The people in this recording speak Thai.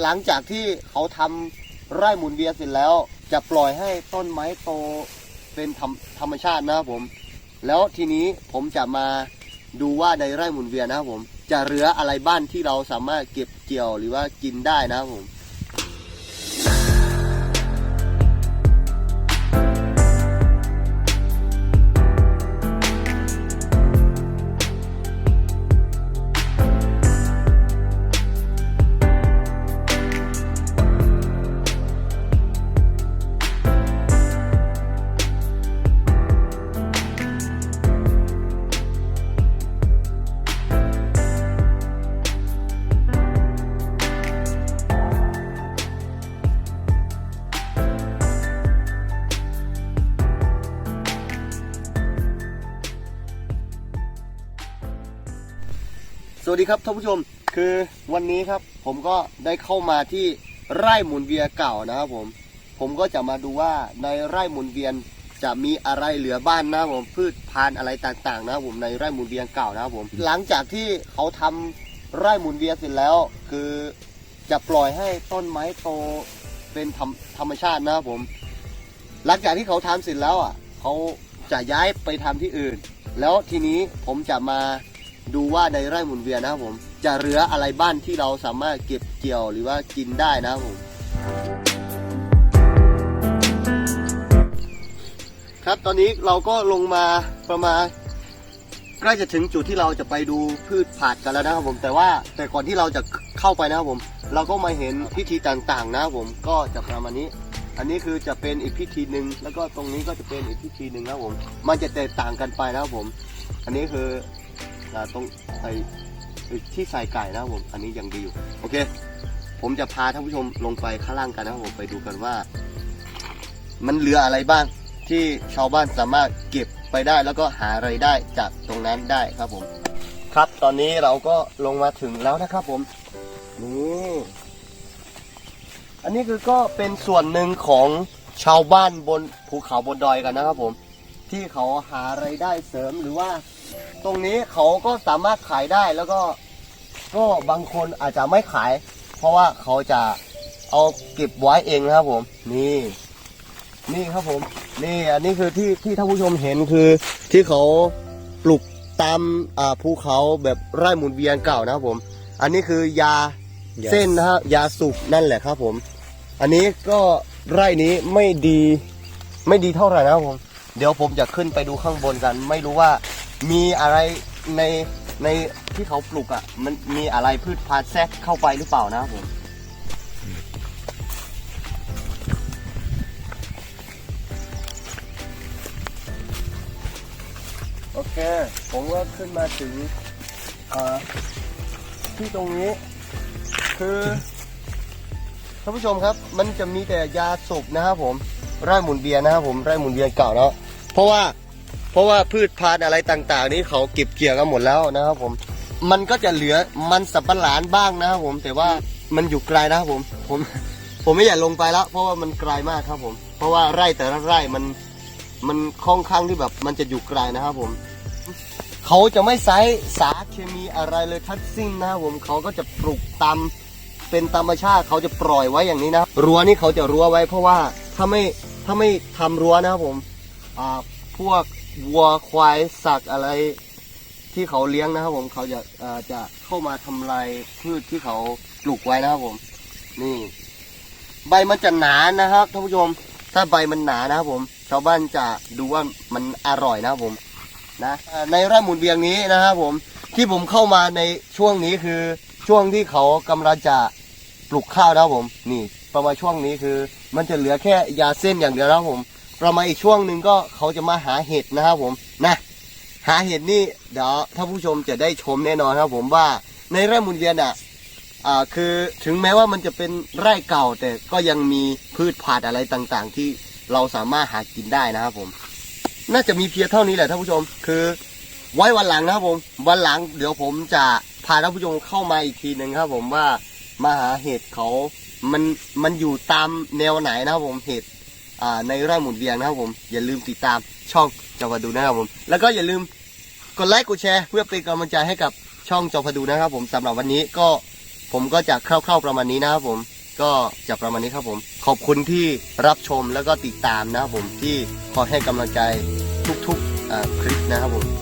หลังจากที่เขาทำไร่หมุนเวียนเสร็จแล้ว จะปล่อยให้ต้นไม้โตเป็นธรรมธรรมชาตินะครับผม แล้วทีนี้ผมจะมาดูว่าในไร่หมุนเวียนนะครับผม จะเหลืออะไรบ้านที่เราสามารถเก็บเกี่ยวหรือว่ากินได้นะครับผม วัสดีครับท่านผู้ชมคือวันนี้ครับผมก็ได้เข้ามาที่ไร่หมุนเวียนเก่านะครับผม ผมก็จะมาดูว่าในไร่หมุนเวียนจะมีอะไรเหลือบ้านนะครับผมพืชพันธุ์อะไรต่างๆ นะครับผมในไร่หมุนเวียนเก่านะครับผม หลังจากที่เขาทำไร่หมุนเวียนเสร็จแล้ว คือจะปล่อยให้ต้นไม้โตเป็นธรรมธรรมชาตินะครับผม หลังจากที่เขาทำเสร็จแล้วอะเขาจะย้ายไปทำที่อื่น แล้วทีนี้ผมจะมา ดูว่าในไร่หมุนเวียนนะครับผม จะเหลืออะไรบ้านที่เราสามารถเก็บเกี่ยวหรือว่ากินได้นะครับผมครับตอนนี้เราก็ลงมาประมาณใกล้จะถึงจุดที่เราจะไปดูพืชผักกันแล้วนะครับผม แต่ว่าแต่ก่อนที่เราจะเข้าไปนะครับผม เราก็มาเห็นพิธีต่างๆนะครับผมก็จะประมาณนี้ อันนี้คือจะเป็นอีกพิธีหนึ่งแล้วก็ตรงนี้ก็จะเป็นอีกพิธีหนึ่งนะครับผม มันจะแตกต่างกันไปนะครับผม อันนี้คือ อ่าตรงไอ้ไอ้ที่ใส่ไก่นะครับผมอันนี้ยังดีอยู่โอเค ผมจะพาท่านผู้ชมลงไปข้างล่างกันนะครับผมไปดูกันว่า มันเหลืออะไรบ้างที่ชาวบ้านสามารถเก็บไปได้แล้วก็หาไรายได้จากตรงนั้นได้ครับผม ครับตอนนี้เราก็ลงมาถึงแล้วนะครับผมนี่อันนี้คือก็เป็นส่วนหนึ่งของชาวบ้านบนภูเขาบนดอยกันนะครับผม ที่เขาหาไรายได้เสริมหรือว่า ตรงนี้เขาก็สามารถขายได้แล้วก็ก็บางคนอาจจะไม่ขาย เพราะว่าเขาจะเอาเก็บไว้เองนะครับผม นี่ นี่ครับผม นี่อันนี้คือที่ที่ท่านผู้ชมเห็นคือที่เขาปลูกตามอ่าภูเขาแบบไร่หมุนเวียนเก่านะครับผม อันนี้คือยายา เส้นนะฮะยาสูบนั่นแหละครับผม อันนี้ก็ไร่นี้ไม่ดี ไม่ดีเท่าไหร่นะครับผม เดี๋ยวผมจะขึ้นไปดูข้างบนกัน ไม่รู้ว่า มีอะไรในในที่เขาปลูกอะ่ะ มันมีอะไรพืชพันธุ์แทรกเข้าไปหรือเปล่านะครับผมโอเค ผมก็ขึ้นมาถึงเอ่อที่ตรงนี้ คือท่านผู้ชมครับ มันจะมีแต่ยาสูบนะครับผมไร่หมุนเวียนนะครับผมไร่หมุนเวียนเก่าเนาะเพราะว่า เพราะว่าพืชพันธุ์อะไรต่างๆ นี้เขาเก็บเกี่ยวกันหมดแล้วนะครับผม มันก็จะเหลือมันสับปะหลานบ้างนะครับผม แต่ว่ามันอยู่ไกลนะครับผม ผมผมไม่อยากลงไปแล้วเพราะว่ามันไกลมากครับผม เพราะว่าไร่แต่ละไร่มันมันค่อนข้างที่แบบมันจะอยู่ไกลนะครับผม เขาจะไม่ใช้สารเคมีอะไรเลยทั้งสิ้นนะครับผมเขาก็จะปลูกตามเป็นธรรมชาติเขาจะปล่อยไว้อย่างนี้นะรั้วนี่เขาจะรั้วไว้เพราะว่าถ้าไม่ถ้าไม่ทำรั้วนะครับผมอ่าพวก วัวควายสัตว์อะไรที่เขาเลี้ยงนะครับผมเขาจะอ่าจะเข้ามาทำลายพืชที่เขาปลูกไว้นะครับผม นี่ ใบมันจะหนานะครับท่านผู้ชม ถ้าใบมันหนานะครับผม ชาวบ้านจะดูว่ามันอร่อยนะครับผมนะในไร่หมุนเวียงนี้นะครับผมที่ผมเข้ามาในช่วงนี้คือช่วงที่เขากำลังจะปลูกข้าวนะครับผม นี่ ประมาณช่วงนี้คือ มันจะเหลือแค่ยาเส้นอย่างเดียวนะครับผม ประมาณอีกช่วงหนึ่งก็เขาจะมาหาเห็ดนะครับผมนะหาเห็ดนี่เดี๋ยวท่าผู้ชมจะได้ชมแน่นอนครับ ผมว่าในไร่หมุนเวียนอะอ่าคือถึงแม้ว่ามันจะเป็นไร่เก่า แต่ก็ยังมีพืชผักอะไรต่างๆ ที่เราสามารถหากินได้นะครับผม น่าจะมีเพียงเท่านี้แหละท่านผู้ชม คือ ไว้วันหลังนะครับผม วันหลังเดี๋ยวผมจะพาท่านผู้ชมเข้ามาอีกทีหนึ่งครับ ผมว่ามาหาเห็ดเขา มันมันอยู่ตามแนวไหนนะครับผมเห็ด ในร่างหมุนเวียงนะครับผม อย่าลืมติดตามช่องจอพดูนะครับผม แล้วก็อย่าลืมกดไลค์กดแชร์เพื่อเป็นกำลังใจให้กับช่องจอพดูนะครับ ผมสำหรับวันนี้ก็ผมก็จะคร่าวๆประมาณนี้นะครับผมก็จะประมาณนี้ครับผม ขอบคุณที่รับชมแล้วก็ติดตามนะครับผมที่คอยให้กำลังใจทุกๆคลิปนะครับผม